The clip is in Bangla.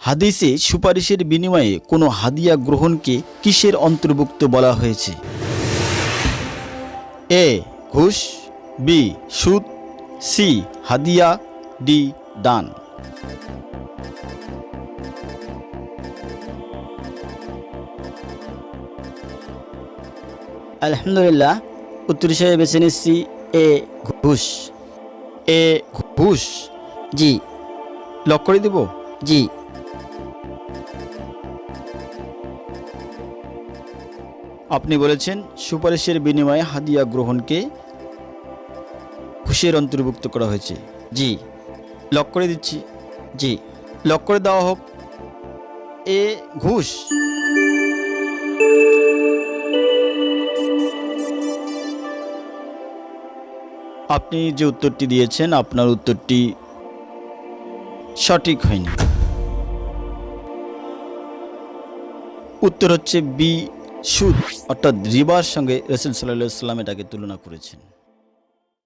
হাদিসে সুপারিশের বিনিময়ে কোনো হাদিয়া গ্রহণকে কিসের অন্তর্ভুক্ত বলা হয়েছে? এ, ঘুষ, বি, সুদ, সি, হাদিয়া, ডি, দান। আলহামদুলিল্লাহ, উত্তর হিসেবে বেছে নিচ্ছি এ, ঘুষ। এ, ঘুষ? জি। লক করে দিব? জি। আপনি বলেছেন, সুপারিশের বিনিময়ে হাদিয়া গ্রহণকে ঘুষের অন্তর্ভুক্ত করা হয়েছে। জি, লক করে দিচ্ছি। জি, লক করে দেওয়া হোক। এ ঘুষ। আপনি যে উত্তরটি দিয়েছেন, আপনার উত্তরটি সঠিক হয়নি। উত্তর হচ্ছে বি সুদ অর্থাৎ রিবার সঙ্গে রসুল সাল্লাহ সাল্লাম এটাকে তুলনা করেছেন।